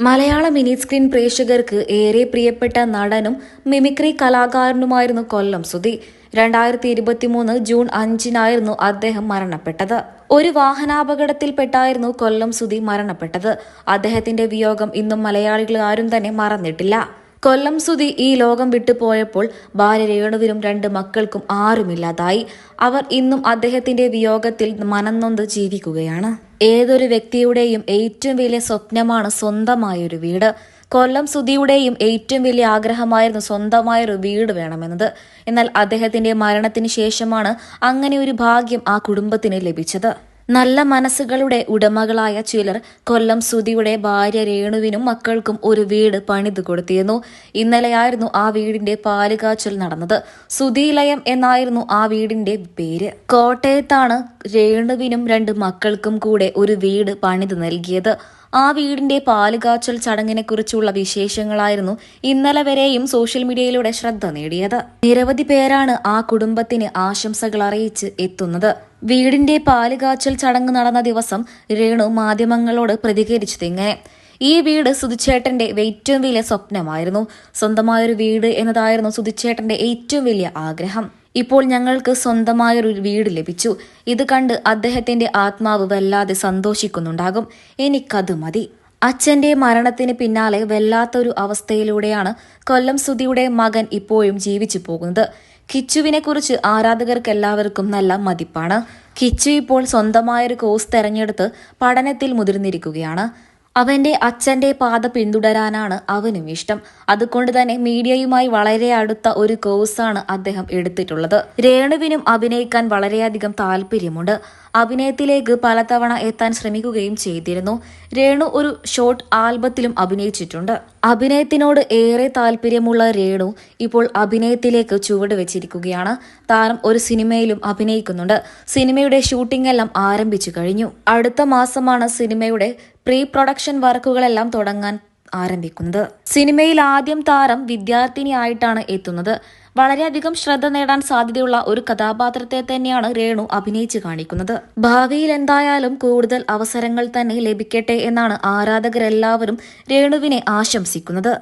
മലയാള mini screen പ്രേക്ഷകർക്ക് ഏറെ പ്രിയപ്പെട്ട നടനും മിമിക്രി കലാകാരനുമായിരുന്നു കൊല്ലം സുധി. രണ്ടായിരത്തി ഇരുപത്തിമൂന്ന് ജൂൺ അഞ്ചിനായിരുന്നു അദ്ദേഹം മരണപ്പെട്ടത്. ഒരു വാഹനാപകടത്തിൽപ്പെട്ടായിരുന്നു കൊല്ലം സുധി മരണപ്പെട്ടത്. അദ്ദേഹത്തിന്റെ വിയോഗം ഇന്നും മലയാളികൾ ആരും തന്നെ മറന്നിട്ടില്ല. കൊല്ലം സുധി ഈ ലോകം വിട്ടുപോയപ്പോൾ ഭാര്യ രേണുവിനും രണ്ട് മക്കൾക്കും ആരുമില്ലാതായി. അവർ ഇന്നും അദ്ദേഹത്തിന്റെ വിയോഗത്തിൽ മനംനൊന്ത് ജീവിക്കുകയാണ്. ഏതൊരു വ്യക്തിയുടെയും ഏറ്റവും വലിയ സ്വപ്നമാണ് സ്വന്തമായൊരു വീട്. കൊല്ലം സുധിയുടെയും ഏറ്റവും വലിയ ആഗ്രഹമായിരുന്നു സ്വന്തമായൊരു വീട് വേണമെന്നത്. എന്നാൽ അദ്ദേഹത്തിന്റെ മരണത്തിന് ശേഷമാണ് അങ്ങനെ ഒരു ഭാഗ്യം ആ കുടുംബത്തിന് ലഭിച്ചത്. നല്ല മനസ്സുകളുടെ ഉടമകളായ ചിലർ കൊല്ലം സുധിയുടെ ഭാര്യ രേണുവിനും മക്കൾക്കും ഒരു വീട് പണിത് കൊടുത്തിരുന്നു. ഇന്നലെയായിരുന്നു ആ വീടിന്റെ പാലുകാച്ചൽ നടന്നത്. സുതിലയം എന്നായിരുന്നു ആ വീടിന്റെ പേര്. കോട്ടയത്താണ് രേണുവിനും രണ്ട് മക്കൾക്കും കൂടെ ഒരു വീട് പണിത് നൽകിയത്. ആ വീടിന്റെ പാലുകാച്ചൽ ചടങ്ങിനെ കുറിച്ചുള്ള വിശേഷങ്ങളായിരുന്നു ഇന്നലെ വരെയും സോഷ്യൽ മീഡിയയിലൂടെ ശ്രദ്ധ നേടിയത്. നിരവധി പേരാണ് ആ കുടുംബത്തിന് ആശംസകൾ അറിയിച്ച് എത്തുന്നത്. വീടിന്റെ പാലുകാച്ചൽ ചടങ്ങ് നടന്ന ദിവസം രേണു മാധ്യമങ്ങളോട് പ്രതികരിച്ചത് ഇങ്ങനെ ഈ വീട് സുധിച്ചേട്ടന്റെ ഏറ്റവും വലിയ സ്വപ്നമായിരുന്നു. സ്വന്തമായൊരു വീട് എന്നതായിരുന്നു സുധിച്ചേട്ടന്റെ ഏറ്റവും വലിയ ആഗ്രഹം. ഇപ്പോൾ ഞങ്ങൾക്ക് സ്വന്തമായൊരു വീട് ലഭിച്ചു. ഇത് കണ്ട് അദ്ദേഹത്തിന്റെ ആത്മാവ് വല്ലാതെ സന്തോഷിക്കുന്നുണ്ടാകും. എനിക്കത് മതി. അച്ഛന്റെ മരണത്തിന് പിന്നാലെ വല്ലാത്തൊരു അവസ്ഥയിലൂടെയാണ് കൊല്ലം സുധിയുടെ മകൻ ഇപ്പോഴും ജീവിച്ചു പോകുന്നത്. കിച്ചുവിനെ കുറിച്ച് ആരാധകർക്ക് എല്ലാവർക്കും നല്ല മതിപ്പാണ്. കിച്ചു ഇപ്പോൾ സ്വന്തമായൊരു കോഴ്സ് തെരഞ്ഞെടുത്ത് പഠനത്തിൽ മുതിർന്നിരിക്കുകയാണ്. അവന്റെ അച്ഛന്റെ പാത പിന്തുടരാനാണ് അവനും ഇഷ്ടം. അതുകൊണ്ട് തന്നെ മീഡിയയുമായി വളരെ അടുത്ത ഒരു കോഴ്സാണ് അദ്ദേഹം എടുത്തിട്ടുള്ളത്. രേണുവിനും അഭിനയിക്കാൻ വളരെയധികം താല്പര്യമുണ്ട്. അഭിനയത്തിലേക്ക് പലതവണ എത്താൻ ശ്രമിക്കുകയും ചെയ്തിരുന്നു. രേണു ഒരു ഷോർട്ട് ആൽബത്തിലും അഭിനയിച്ചിട്ടുണ്ട്. അഭിനയത്തിനോട് ഏറെ താല്പര്യമുള്ള രേണു ഇപ്പോൾ അഭിനയത്തിലേക്ക് ചുവട് വെച്ചിരിക്കുകയാണ്. താരം ഒരു സിനിമയിലും അഭിനയിക്കുന്നുണ്ട്. സിനിമയുടെ ഷൂട്ടിംഗ് എല്ലാം ആരംഭിച്ചു കഴിഞ്ഞു. അടുത്ത മാസമാണ് സിനിമയുടെ പ്രീ പ്രൊഡക്ഷൻ വർക്കുകളെല്ലാം തുടങ്ങാൻ ആരംഭിക്കുന്നത്. സിനിമയിൽ ആദ്യം താരം വിദ്യാർത്ഥിനിയായിട്ടാണ് എത്തുന്നത്. വളരെയധികം ശ്രദ്ധ നേടാൻ സാധ്യതയുള്ള ഒരു കഥാപാത്രത്തെ തന്നെയാണ് രേണു അഭിനയിച്ച് കാണിക്കുന്നത്. ഭാവിയിൽ എന്തായാലും കൂടുതൽ അവസരങ്ങൾ തന്നെ ലഭിക്കട്ടെ എന്നാണ് ആരാധകരെല്ലാവരും രേണുവിനെ ആശംസിക്കുന്നത്.